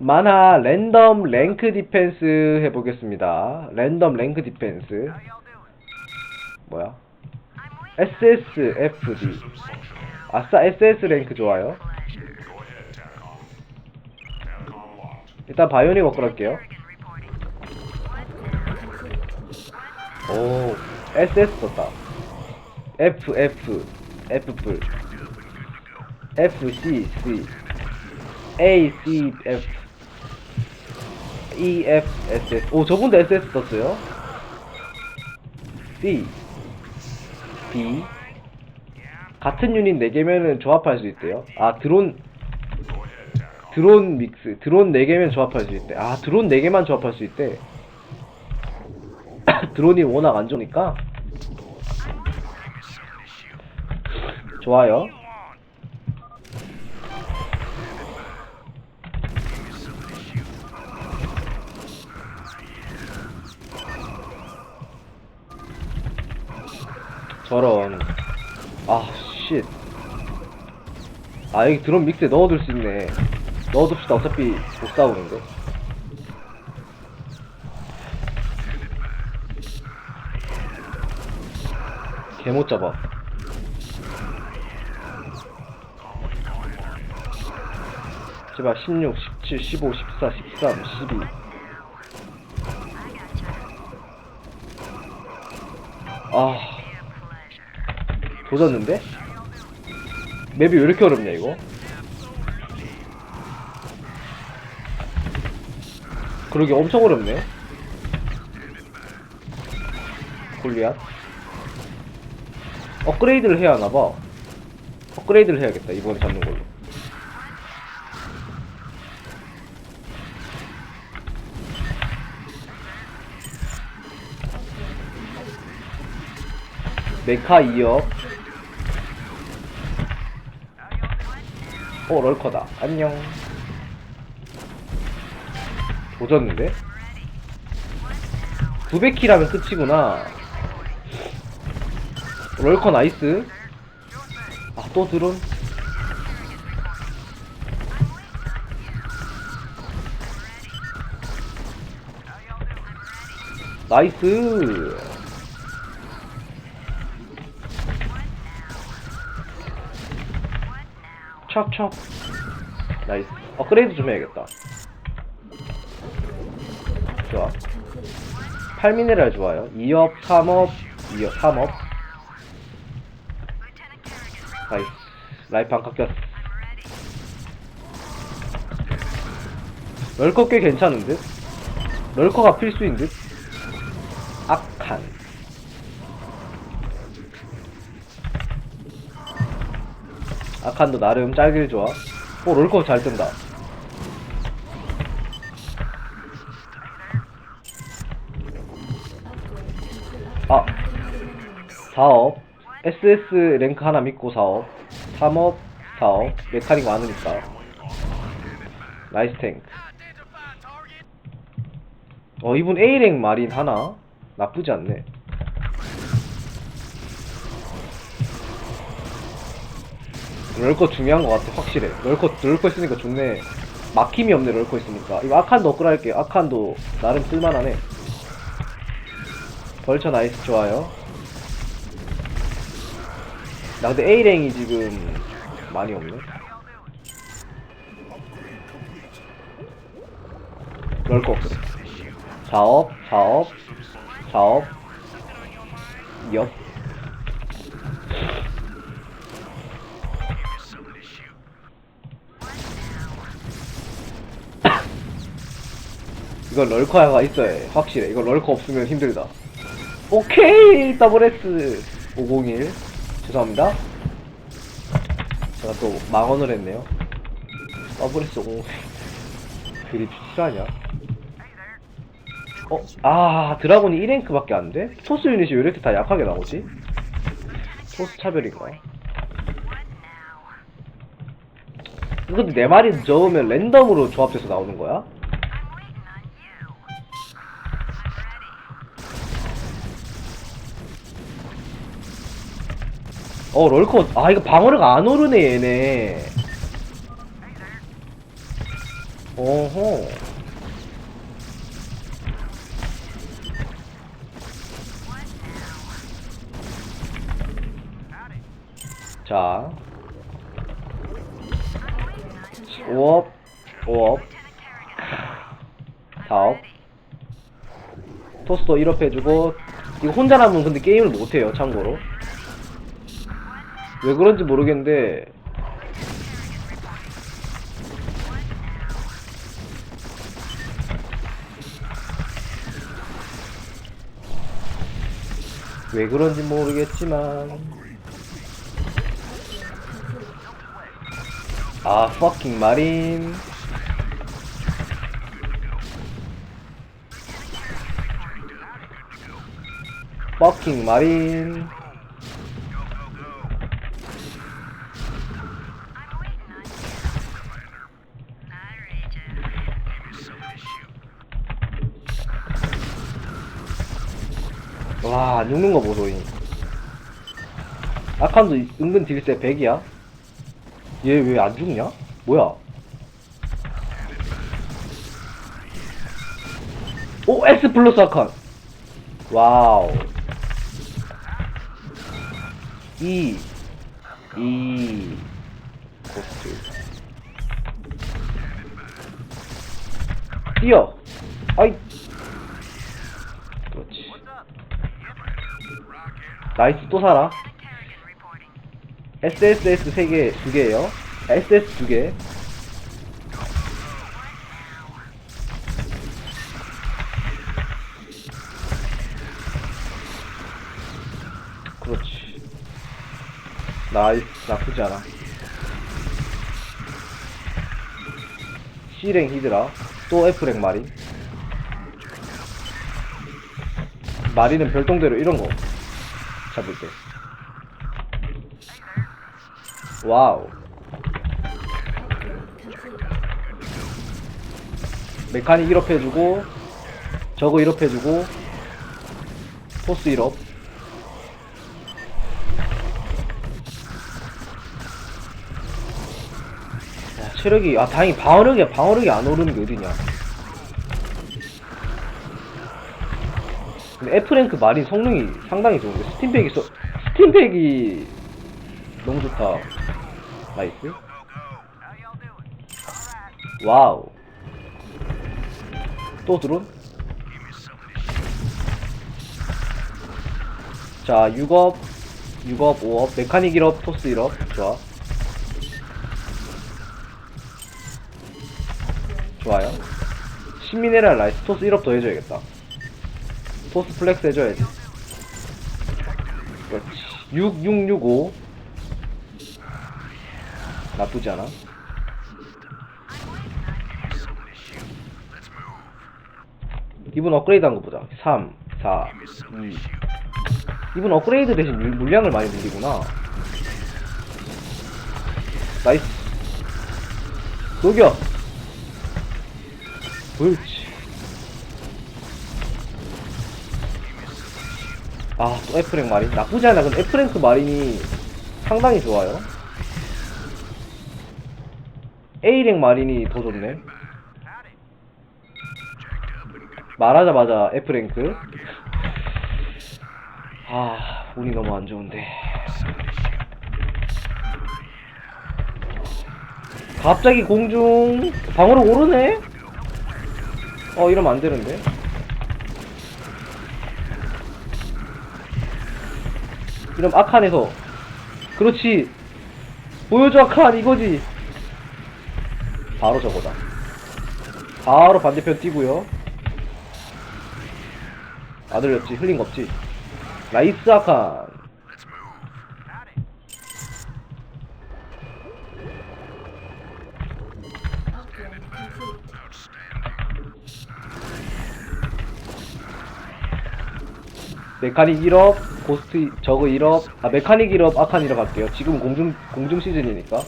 만화 랜덤 랭크 디펜스 해보겠습니다. 랜덤 랭크 디펜스. 뭐야? SSFD. 아싸, SS 랭크 좋아요. 일단 바이오닉 워크 할게요. 오, SS 썼다. F, F, F 풀. F, C, C. A, C, F. E, F, S, S. 오, 저분도 SS 썼어요. C, B. 같은 유닛 4개면은 조합할 수 있대요. 아, 드론, 드론 믹스. 드론 4개면 조합할 수 있대. 아, 드론 4개만 조합할 수 있대. 드론이 워낙 안 좋으니까. 좋아요. 저런. 아, 쉣. 아, 여기 드론 믹스에 넣어둘 수 있네. 넣어둡시다. 어차피 못 싸우는데. 개 못 잡아. 제발 16, 17, 15, 14, 13, 12. 아. 도졌는데? 맵이 왜 이렇게 어렵냐, 이거? 그러게 엄청 어렵네. 골리앗. 업그레이드를 해야 하나봐. 업그레이드를 해야겠다, 이번에 잡는 걸로. 메카 2업. 어, 럴커다. 안녕. 조졌는데? 900킬 하면 끝이구나. 럴커 나이스. 아, 또 드론? 나이스. 척척. 나이스. 업그레이드 좀 해야겠다. 좋아. 8미네랄 좋아요. 2업, 3업, 2업, 3업. 나이스. 라이프 안 깎였어. 럴커 꽤 괜찮은 듯? 럴커가 필수인 듯? 악한. 아칸도 나름 짤길 좋아. 오, 롤커 잘 뜬다. 아, 4업. SS 랭크 하나 믿고 4업. 3업, 4업. 메카닉 많으니까. 나이스 탱크. 어, 이분 A랭 마린 하나? 나쁘지 않네. 럴커 중요한 것 같아 확실해. 럴커 럴커 있으니까 좋네. 막힘이 없네 럴커 있으니까. 이거 아칸도 업그레이드 할게. 아칸도 나름 쓸만하네. 벌처 나이스 좋아요. 나 근데 A랭이 지금 많이 없네. 럴커 업그레이드 4업 4업 4업. 2 이건 럴커가 있어야 해. 확실해. 이거 럴커 없으면 힘들다. 오케이! 더블 S 501. 죄송합니다. 제가 또 망언을 했네요. 더블 S 501. 그립 실화냐? 어? 아, 드라곤이 1랭크밖에 안 돼? 토스 유닛이 왜 이렇게 다 약하게 나오지? 토스 차별인가? 근데 내 말이 적으면 랜덤으로 조합돼서 나오는 거야? 어 럴커 아 이거 방어력 안 오르네 얘네 오호. 자. 5업, 5업, 4업. 토스도 1업 해주고, 이거 혼자 남으면 근데 게임을 못해요, 참고로. 왜 그런지 모르겠는데, 왜 그런지 모르겠지만. 아 fucking 마린. fucking 마린 와, 안 죽는 거 보소, 이. 아칸도 은근 딜세 100이야? 얘 왜 안 죽냐? 뭐야? 오, S 플러스 아칸! 와우. 2, 2, 고스트. 뛰어! 아이! 나이스 또 살아. SSS 3개 2개에요. SS 2개. 그렇지. 나이스 나쁘지 않아. C랭 히드라. 또 F랭 마린. 마리는 별똥대로 이런 거 잡을 때. 와우. 메카닉 1업 해주고, 저거 1업 해주고, 포스 1업. 야, 체력이, 아, 다행히 방어력이, 방어력이 안 오르는 게 어디냐. F랭크 마린 성능이 상당히 좋은데 스팀팩이 써, 스팀팩이 너무 좋다. 나이스. 와우. 또 드론? 자 6업 6업 5업 메카닉 1업 토스 1업. 좋아. 좋아요. 신미네랄 라이스 토스 1업 더 해줘야겠다 포스 플렉스 해줘야지. 그렇지. 6665. 나쁘지 않아. 이분 업그레이드 한 거 보자. 3, 4, 2. 이분 업그레이드 대신 물- 물량을 많이 늘리구나. 나이스. 녹여! 그렇지. 아, 또 F랭크 마린? 나쁘지 않아. 근데 F랭크 마린이 상당히 좋아요. A랭 마린이 더 좋네. 말하자마자 F랭크. 아, 운이 너무 안 좋은데. 갑자기 공중 방으로 오르네? 어, 이러면 안 되는데. 이런 아칸에서. 그렇지. 보여줘 아칸 이거지. 바로 저거다. 바로 반대편 뛰고요. 안 흘렸지. 흘린 거 없지. 나이스 아칸 메카닉 1업, 고스트 저거 1업, 아 메카닉 1업, 아칸 1업 할게요. 지금 공중 공중 시즌이니까.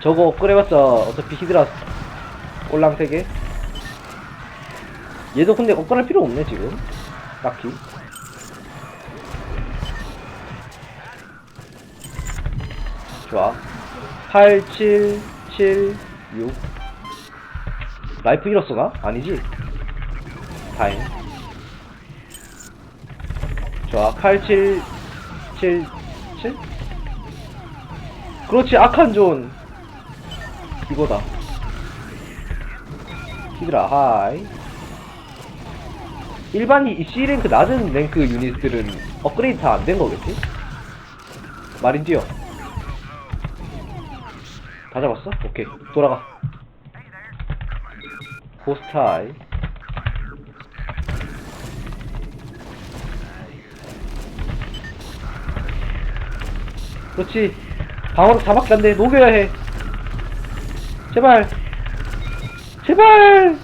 저거 업그레이봤자 어차피 히드라 꼴랑 3개. 얘도 근데 업그레이할 필요 없네 지금. 딱히. 좋아. 8, 7, 7, 6 라이프 잃었어 나? 아니지? 다행 좋아 8, 7, 7, 7? 그렇지 악한 존 이거다 히드라 하이 일반 이 C랭크 낮은 랭크 유닛들은 업그레이드 다 안 된 거겠지? 뛰어 다 잡았어? 오케이 돌아가 호스타이 그렇지. 방어로 4밖에 안돼 녹여야 해. 제발. 제발.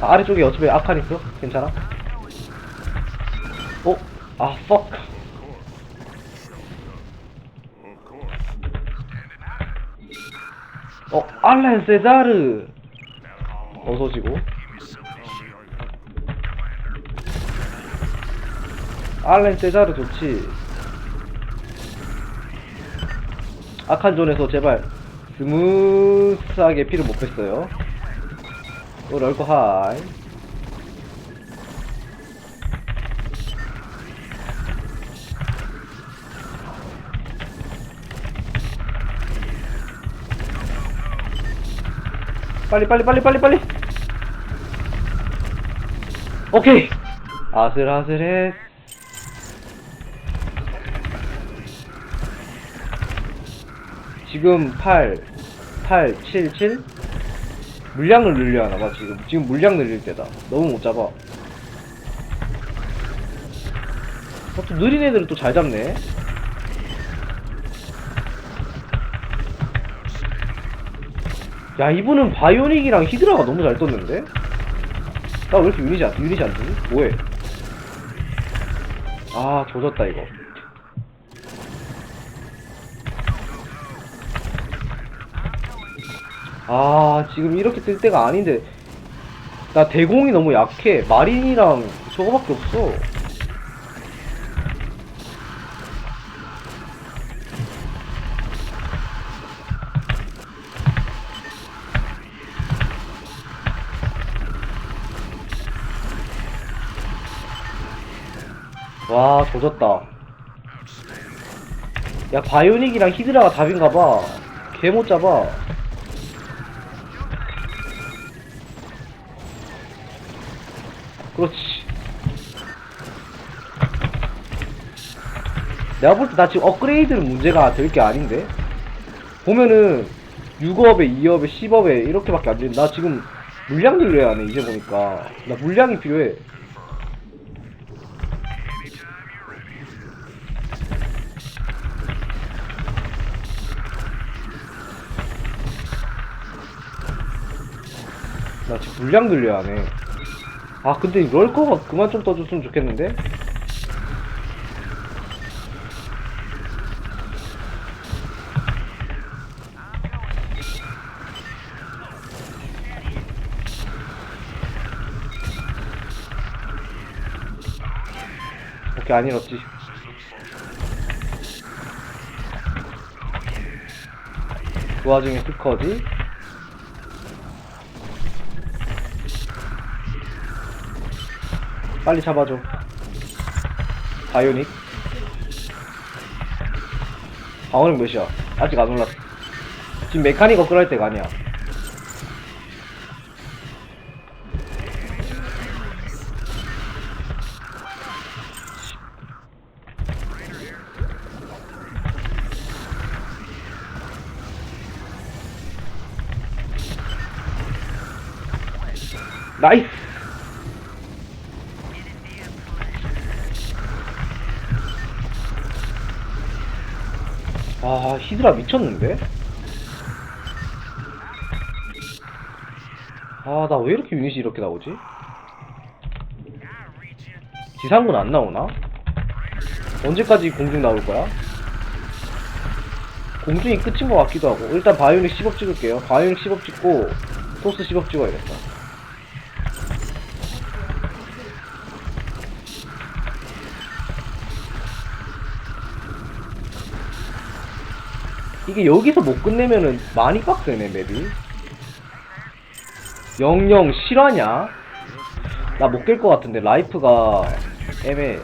아, 아래쪽에 어차피 아칸 있어. 괜찮아. 어? 아 fuck. 어 알렌 세자르. 어서지고. 알렌 세자르 좋지 악한 존에서 제발 스무스하게 피를 못 뺐어요. 오 럴코 하이. 빨리 빨리 빨리 빨리 빨리. 오케이. 아슬아슬해 지금 8 8 7 7 물량을 늘려야 하나 봐 지금 지금 물량 늘릴 때다 너무 못 잡아 어, 또 느린 애들은 또 잘 잡네 야 이분은 바이오닉이랑 히드라가 너무 잘 떴는데? 나 왜 이렇게 유닛이 안, 유닛이 안 뜨지? 뭐해? 아 조졌다 이거 아 지금 이렇게 뜰 때가 아닌데. 나 대공이 너무 약해. 마린이랑 저거밖에 없어. 와 조졌다. 야 바이오닉이랑 히드라가 답인가봐. 개 못 잡아 그렇지. 내가 볼 때 나 지금 업그레이드는 문제가 될 게 아닌데? 보면은 6업에 2업에 10업에 이렇게밖에 안 되는데 나 지금 물량 늘려야 하네 이제 보니까. 나 물량이 필요해. 나 지금 물량 늘려야 하네 아 근데 이 럴커가 그만 좀 떠줬으면 좋겠는데? 오케이 안 잃었지 그 와중에 스커지 빨리 잡아줘. 바이오닉. 방어력 몇이야? 아직 안 올랐어. 지금 메카닉 업그레이드 할 때가 아니야. 나이스! 아, 히드라 미쳤는데? 아, 나 왜 이렇게 유닛이 이렇게 나오지? 지상군 안 나오나? 언제까지 공중 나올 거야? 공중이 끝인 것 같기도 하고. 일단 바이오닉 10업 찍을게요. 바이오닉 10업 찍고, 토스 10업 찍어야겠다. 이게 여기서 못 끝내면은 많이 빡세네 맵이 영영 실화냐? 나 못 깰 것 같은데 라이프가 애매해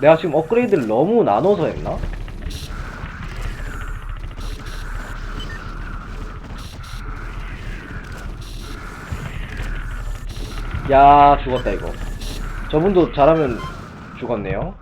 내가 지금 업그레이드를 너무 나눠서 했나? 야 죽었다 이거. 저분도 잘하면 죽었네요